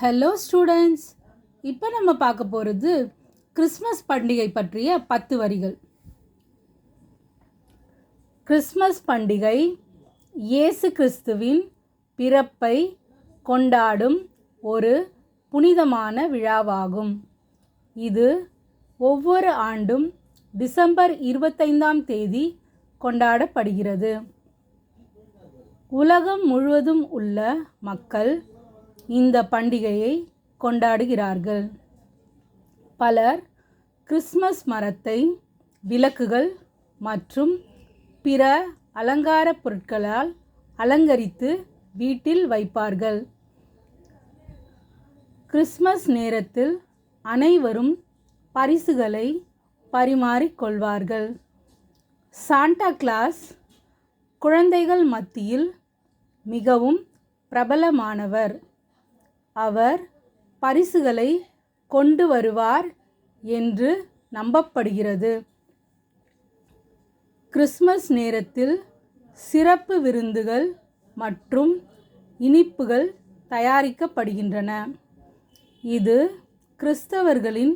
Hello students இப்போ நம்ம பார்க்க போகிறது கிறிஸ்மஸ் பண்டிகை பற்றிய பத்து வரிகள். கிறிஸ்மஸ் பண்டிகை இயேசு கிறிஸ்துவின் பிறப்பை கொண்டாடும் ஒரு புனிதமான விழாவாகும். இது ஒவ்வொரு ஆண்டும் டிசம்பர் இருபத்தைந்தாம் தேதி கொண்டாடப்படுகிறது. உலகம் முழுவதும் உள்ள மக்கள் இந்த பண்டிகையை கொண்டாடுகிறார்கள். பலர் கிறிஸ்மஸ் மரத்தை விளக்குகள் மற்றும் பிற அலங்கார பொருட்களால் அலங்கரித்து வீட்டில் வைப்பார்கள். கிறிஸ்மஸ் நேரத்தில் அனைவரும் பரிசுகளை பரிமாறிக்கொள்வார்கள் சாண்டா கிளாஸ் குழந்தைகள் மத்தியில் மிகவும் பிரபலமானவர். அவர் பரிசுகளை கொண்டு வருவார் என்று நம்பப்படுகிறது. கிறிஸ்மஸ் நேரத்தில் சிறப்பு விருந்துகள் மற்றும் இனிப்புகள் தயாரிக்கப்படுகின்றன. இது கிறிஸ்தவர்களின்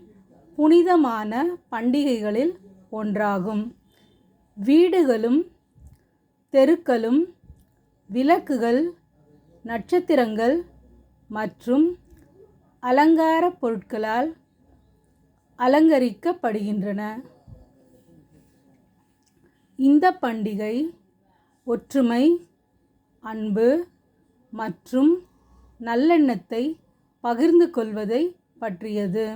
புனிதமான பண்டிகைகளில் ஒன்றாகும். வீடுகளும் தெருக்களும் விளக்குகள் நட்சத்திரங்கள் மற்றும் அலங்கார பொருட்களால் அலங்கரிக்கப்படுகின்றன. இந்த பண்டிகை ஒற்றுமை அன்பு மற்றும் நல்லெண்ணத்தை பகிர்ந்து கொள்வதை பற்றியது.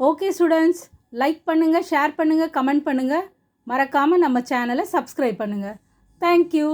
ஓகே ஸ்டூடெண்ட்ஸ் லைக் பண்ணுங்கள் ஷேர் பண்ணுங்கள் கமெண்ட் பண்ணுங்கள் மறக்காமல் நம்ம சேனலை சப்ஸ்கிரைப் பண்ணுங்கள் தேங்க்யூ.